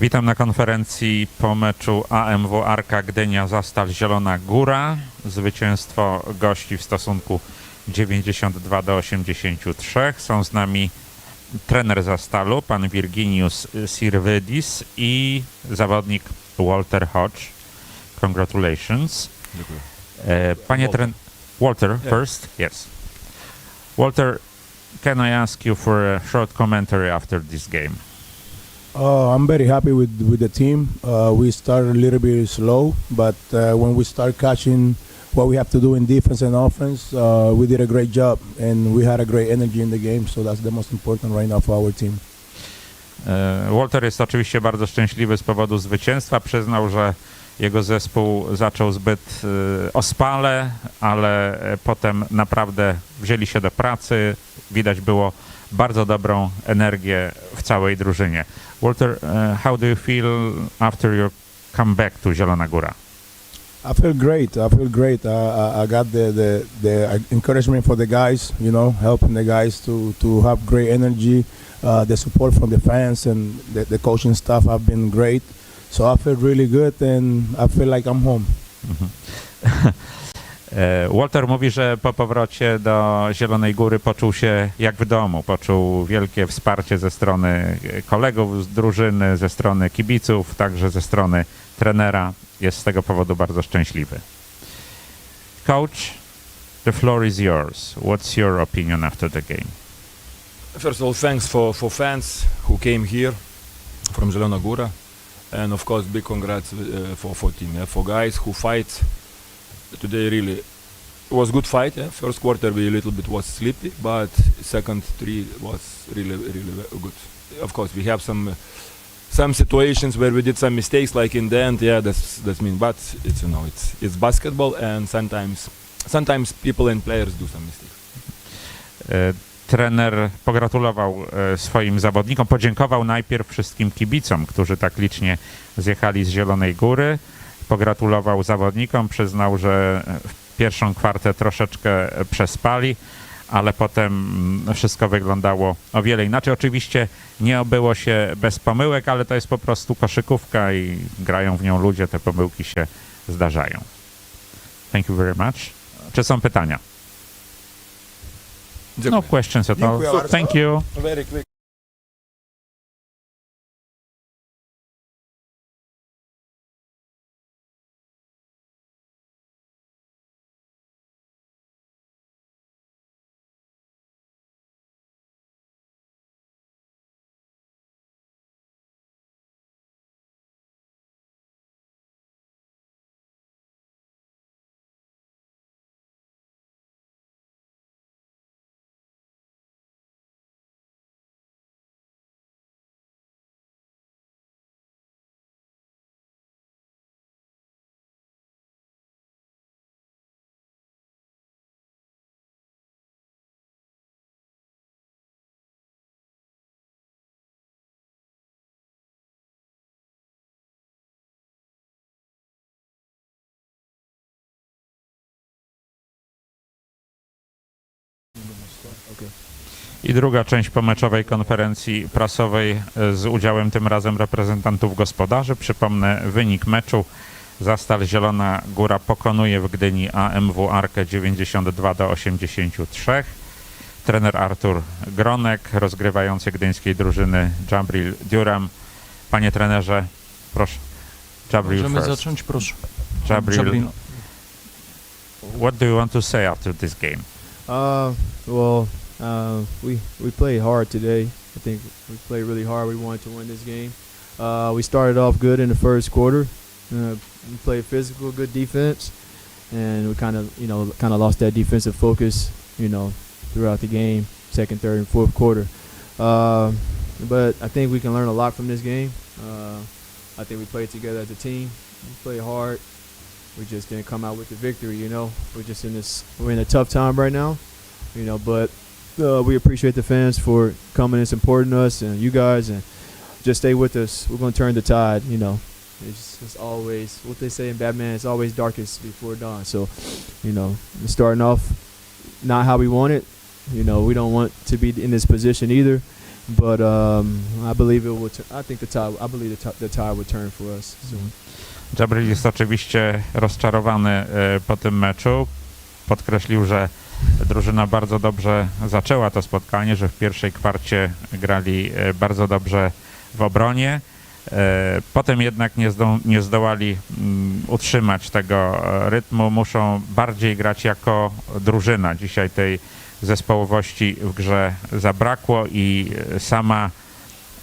Witam na konferencji po meczu AMW Arka Gdynia Zastal Zielona Góra. Zwycięstwo gości w stosunku 92 do 83. Są z nami trener Zastalu, pan Virginius Sirwydis i zawodnik Walter Hodge. Congratulations. Dziękuję. E, Panie Walter. tren... Walter first? Yes. Walter, can I ask you for a short commentary after this game? Uh, I'm very happy with with the team. Uh, we started a little bit slow, but uh, when we start catching what we have to do in defense and offense, uh, we did a great job, and we had a great energy in the game. So that's the most important right now for our team. E, Walter jest oczywiście bardzo szczęśliwy z powodu zwycięstwa. Przyznał, że jego zespół zaczął zbyt e, ospale, ale e, potem naprawdę wzięli się do pracy. Widać było bardzo dobrą energię w całej drużynie. Walter, e, how do you feel after your comeback to Zielona Góra? I feel great. I feel great. I, I, I got the, the the encouragement for the guys. You know, helping the guys to to have great energy. Uh, the support from the fans and the, the coaching staff have been great. So I feel really good, and I feel like I'm home. Mhm. E, Walter mówi, że po powrocie do Zielonej Góry poczuł się jak w domu. Poczuł wielkie wsparcie ze strony e, kolegów z drużyny, ze strony kibiców, także ze strony trenera. Jest z tego powodu bardzo szczęśliwy. Coach, the floor is yours. What's your opinion after the game? First of all, thanks for, for fans who came here from Zelena Gora, and of course, big congrats uh, for for team, for guys who fight today. Really, was good fight. Yeah? First quarter we a little bit was sleepy, but second three was really really good. Of course, we have some. uh, Some situations where we did some mistakes, like in the end, yeah, that's that's mean. But it's you know, it's it's basketball, and sometimes sometimes people and players do some mistakes. E, Trener pogratulował e, swoim zawodnikom, podziękował najpierw wszystkim kibicom, którzy tak licznie zjechali z Zielonej Góry. Pogratulował zawodnikom, przyznał, że w pierwszą kwartę troszeczkę przespali, ale potem mm, wszystko wyglądało o wiele inaczej. Oczywiście nie obyło się bez pomyłek, ale to jest po prostu koszykówka i grają w nią ludzie, te pomyłki się zdarzają. Thank you very much. Czy są pytania? No Dziękuję. questions at all. Thank you. I druga część pomeczowej konferencji prasowej e, z udziałem tym razem reprezentantów gospodarzy. Przypomnę wynik meczu. Zastal Zielona Góra pokonuje w Gdyni AMW Arkę 92 do 83. Trener Artur Gronek, rozgrywający gdyńskiej drużyny Jabril Duram. Panie trenerze, proszę. Jabril Możemy first. zacząć, proszę. Jabril, Jabril. what do you want to say after this game? Uh, well, uh, we we played hard today. I think we played really hard. We wanted to win this game. Uh, we started off good in the first quarter. Uh, we played physical, good defense, and we kind of you know kind of lost that defensive focus. You know, throughout the game, second, third, and fourth quarter. Uh, but I think we can learn a lot from this game. Uh, I think we played together as a team. We played hard we just didn't come out with the victory. You know, we're just in this. We're in a tough time right now. You know, but uh, we appreciate the fans for coming and supporting us, and you guys, and just stay with us. We're gonna turn the tide. You know, it's, it's always what they say in Batman. It's always darkest before dawn. So, you know, starting off not how we want it. You know, we don't want to be in this position either. But um, I believe it will. I think the tide. I believe the, the tide will turn for us soon. Jabril jest oczywiście rozczarowany e, po tym meczu. Podkreślił, że drużyna bardzo dobrze zaczęła to spotkanie, że w pierwszej kwarcie grali e, bardzo dobrze w obronie. E, Potem jednak nie, zdo, nie zdołali mm, utrzymać tego e, rytmu. Muszą bardziej grać jako drużyna. Dzisiaj tej zespołowości w grze zabrakło i e, sama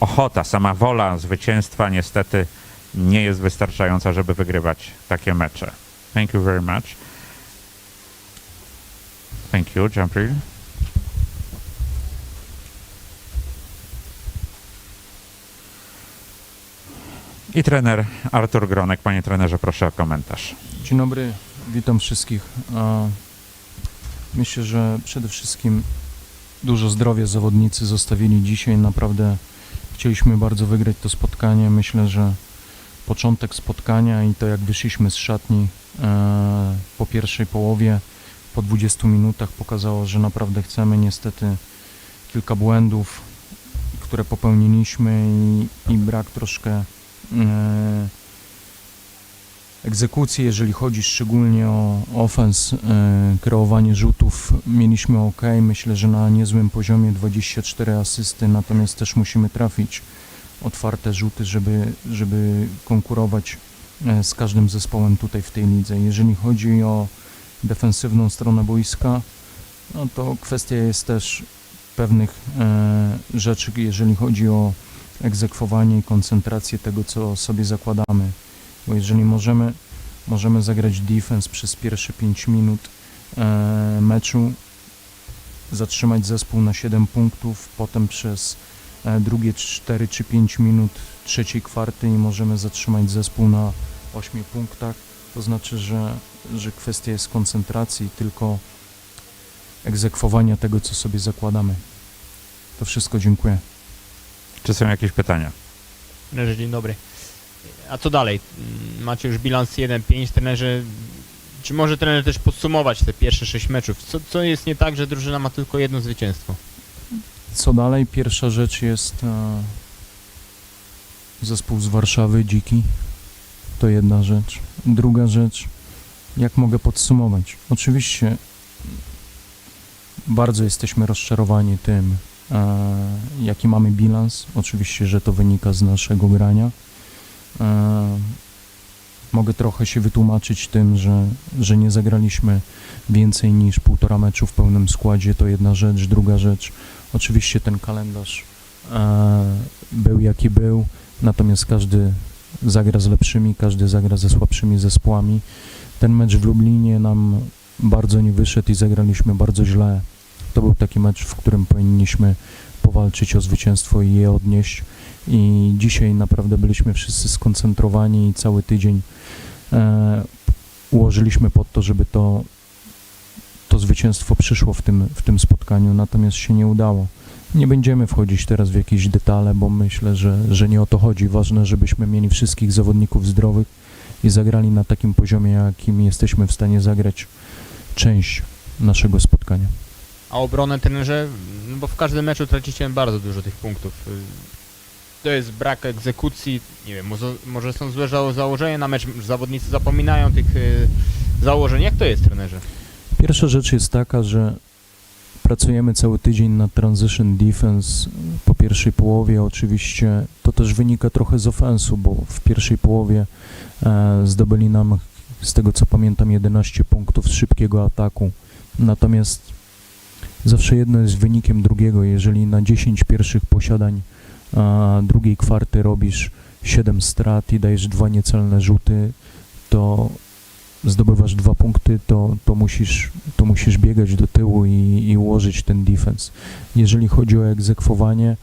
ochota, sama wola zwycięstwa niestety nie jest wystarczająca, żeby wygrywać takie mecze. Thank you very much. Thank you, Jampril. I trener Artur Gronek. Panie trenerze, proszę o komentarz. Dzień dobry, witam wszystkich. Myślę, że przede wszystkim dużo zdrowia zawodnicy zostawili dzisiaj. Naprawdę chcieliśmy bardzo wygrać to spotkanie. Myślę, że początek spotkania i to jak wyszliśmy z szatni e, po pierwszej połowie, po 20 minutach pokazało, że naprawdę chcemy. Niestety kilka błędów, które popełniliśmy i, i brak troszkę e, egzekucji, jeżeli chodzi szczególnie o ofens, e, kreowanie rzutów, mieliśmy ok. Myślę, że na niezłym poziomie 24 asysty, natomiast też musimy trafić otwarte rzuty, żeby, żeby konkurować e, z każdym zespołem tutaj w tej lidze. Jeżeli chodzi o defensywną stronę boiska, no to kwestia jest też pewnych rzeczy, jeżeli chodzi o egzekwowanie i koncentrację tego, co sobie zakładamy bo jeżeli możemy, możemy zagrać defense przez pierwsze 5 minut e, meczu, zatrzymać zespół na 7 punktów, potem przez e, drugie 4 czy 5 minut trzeciej kwarty i możemy zatrzymać zespół na 8 punktach, to znaczy, że, że kwestia jest koncentracji, tylko egzekwowania tego, co sobie zakładamy. To wszystko, dziękuję. Czy są jakieś pytania? Trenerze, dzień dobry. A co dalej? Mm, Macie już bilans 1-5, trenerze. Czy może trener też podsumować te pierwsze 6 meczów? Co, co jest nie tak, że drużyna ma tylko jedno zwycięstwo? Co dalej? Pierwsza rzecz jest e, zespół z Warszawy, Dziki. To jedna rzecz. Druga rzecz, jak mogę podsumować? Oczywiście bardzo jesteśmy rozczarowani tym, jaki mamy bilans. Oczywiście, że to wynika z naszego grania. E, mogę trochę się wytłumaczyć tym, że, że nie zagraliśmy więcej niż półtora meczu w pełnym składzie. To jedna rzecz. Druga rzecz, Oczywiście ten kalendarz e, był jaki był, natomiast każdy zagra z lepszymi, każdy zagra ze słabszymi zespołami. Ten mecz w Lublinie nam bardzo nie wyszedł i zagraliśmy bardzo źle. To był taki mecz, w którym powinniśmy powalczyć o zwycięstwo i je odnieść. I dzisiaj naprawdę byliśmy wszyscy skoncentrowani i cały tydzień e, ułożyliśmy pod to, żeby to to zwycięstwo przyszło w tym, w tym spotkaniu, natomiast się nie udało. Nie będziemy wchodzić teraz w jakieś detale, bo myślę, że, że nie o to chodzi. Ważne, żebyśmy mieli wszystkich zawodników zdrowych i zagrali na takim poziomie, jakim jesteśmy w stanie zagrać część naszego spotkania. A obronę trenerze, no bo w każdym meczu tracicie bardzo dużo tych punktów. To jest brak egzekucji, nie wiem, może, są złe za- założenia na mecz, zawodnicy zapominają tych y, założeń. Jak to jest trenerze? Pierwsza rzecz jest taka, że pracujemy cały tydzień nad transition defense. Po pierwszej połowie oczywiście to też wynika trochę z ofensu, bo w pierwszej połowie e, zdobyli nam, z tego co pamiętam, 11 punktów z szybkiego ataku. Natomiast zawsze jedno jest wynikiem drugiego. Jeżeli na 10 pierwszych posiadań e, drugiej kwarty robisz 7 strat i dajesz dwa niecelne rzuty, to zdobywasz dwa punkty, to, to, musisz, to musisz biegać do tyłu i, i ułożyć ten defense. Jeżeli chodzi o egzekwowanie,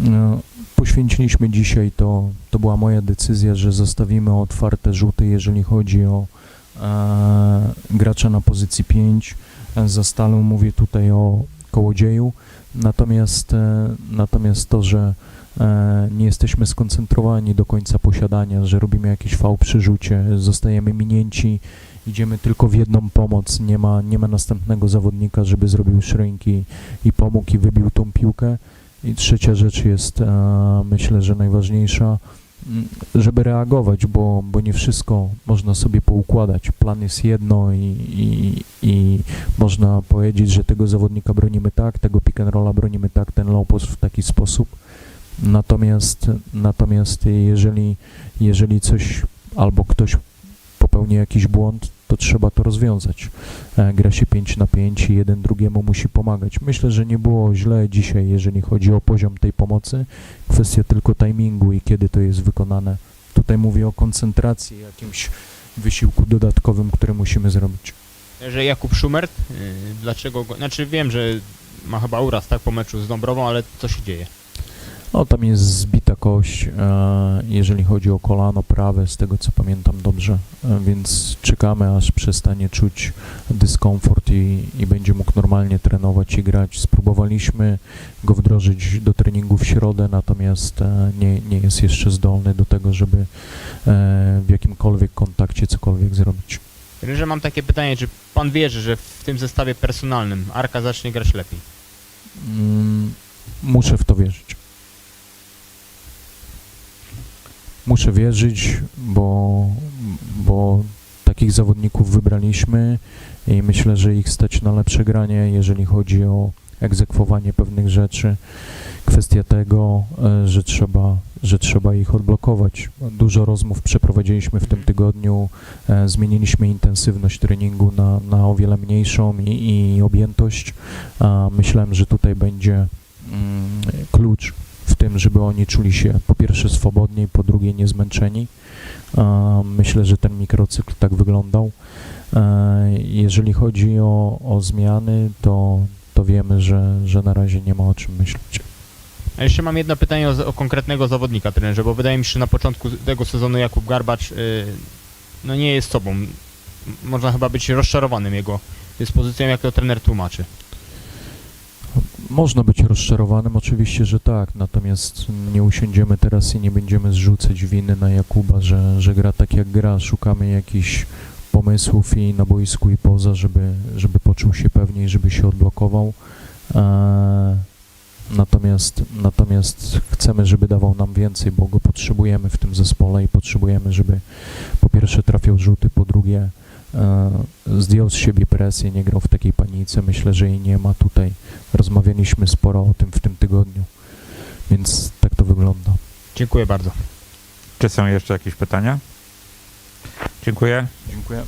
no, poświęciliśmy dzisiaj, to, to była moja decyzja, że zostawimy otwarte rzuty, jeżeli chodzi o e, gracza na pozycji 5. Za stalą mówię tutaj o kołodzieju. Natomiast, e, natomiast to, że e, nie jesteśmy skoncentrowani do końca posiadania, że robimy jakiś fał przy rzucie, zostajemy minięci, idziemy tylko w jedną pomoc, nie ma, nie ma następnego zawodnika, żeby zrobił szręki i pomógł i wybił tą piłkę. I trzecia rzecz jest, e, myślę, że najważniejsza, żeby reagować, bo, bo nie wszystko można sobie poukładać. Plan jest jedno i, i, i można powiedzieć, że tego zawodnika bronimy tak, tego pick and rolla bronimy tak, ten low w taki sposób. Natomiast, natomiast jeżeli, jeżeli coś albo ktoś popełni jakiś błąd, to trzeba to rozwiązać. E, Gra się 5 na 5 i jeden drugiemu musi pomagać. Myślę, że nie było źle dzisiaj, jeżeli chodzi o poziom tej pomocy. Kwestia tylko timingu i kiedy to jest wykonane. Tutaj mówię o koncentracji, jakimś wysiłku dodatkowym, który musimy zrobić. Że Jakub Schumert, y, dlaczego go... Znaczy wiem, że ma chyba uraz, tak, po meczu z Dąbrową, ale co się dzieje? No, tam jest zbita kość, e, jeżeli chodzi o kolano prawe, z tego co pamiętam dobrze, e, więc czekamy, aż przestanie czuć dyskomfort i, i będzie mógł normalnie trenować i grać. Spróbowaliśmy go wdrożyć do treningu w środę, natomiast e, nie, nie jest jeszcze zdolny do tego, żeby w jakimkolwiek kontakcie cokolwiek zrobić. Że mam takie pytanie, czy pan wierzy, że w tym zestawie personalnym Arka zacznie grać lepiej? Mm, muszę w to wierzyć. Muszę wierzyć, bo, bo takich zawodników wybraliśmy i myślę, że ich stać na lepsze granie, jeżeli chodzi o egzekwowanie pewnych rzeczy. Kwestia tego, e, że trzeba, że trzeba ich odblokować. Dużo rozmów przeprowadziliśmy w tym tygodniu, e, zmieniliśmy intensywność treningu na, na o wiele mniejszą i, i objętość. Myślałem, że tutaj będzie mm, klucz tym, żeby oni czuli się po pierwsze swobodniej, po drugie niezmęczeni. Myślę, że ten mikrocykl tak wyglądał. E, Jeżeli chodzi o, o zmiany, to, to wiemy, że, że na razie nie ma o czym myśleć. A jeszcze mam jedno pytanie o, o konkretnego zawodnika, trenerze, bo wydaje mi się, że na początku tego sezonu Jakub Garbacz y, no nie jest sobą. Można chyba być rozczarowanym jego dyspozycją, jak to trener tłumaczy. Można być rozczarowanym, oczywiście, że tak, natomiast nie usiądziemy teraz i nie będziemy zrzucać winy na Jakuba, że, że gra tak jak gra. Szukamy jakichś pomysłów i na boisku i poza, żeby, żeby poczuł się pewniej, żeby się odblokował. E, natomiast, natomiast chcemy, żeby dawał nam więcej, bo go potrzebujemy w tym zespole i potrzebujemy, żeby po pierwsze trafiał rzuty, po drugie zdjął z siebie presję, nie grał w takiej panice. Myślę, że jej nie ma tutaj. Rozmawialiśmy sporo o tym w tym tygodniu, więc tak to wygląda. Dziękuję bardzo. Czy są jeszcze jakieś pytania? Dziękuję. Dziękuję.